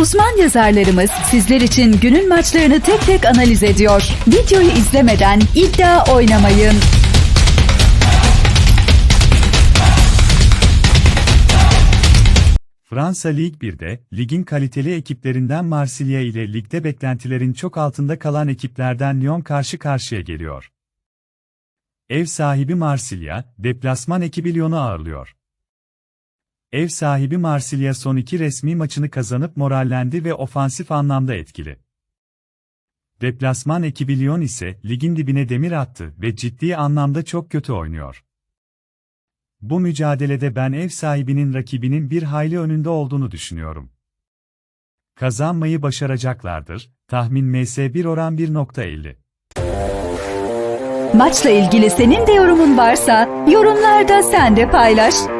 Uzman yazarlarımız sizler için günün maçlarını tek tek analiz ediyor. Videoyu izlemeden iddia oynamayın. Fransa Lig 1'de, ligin kaliteli ekiplerinden Marsilya ile ligde beklentilerin çok altında kalan ekiplerden Lyon karşı karşıya geliyor. Ev sahibi Marsilya, deplasman ekibi Lyon'u ağırlıyor. Ev sahibi Marsilya son iki resmi maçını kazanıp morallendi ve ofansif anlamda etkili. Deplasman ekibi Lyon ise ligin dibine demir attı ve ciddi anlamda çok kötü oynuyor. Bu mücadelede ben ev sahibinin rakibinin bir hayli önünde olduğunu düşünüyorum. Kazanmayı başaracaklardır. Tahmin MS1 oran 1.50. Maçla ilgili senin de yorumun varsa yorumlarda sen de paylaş.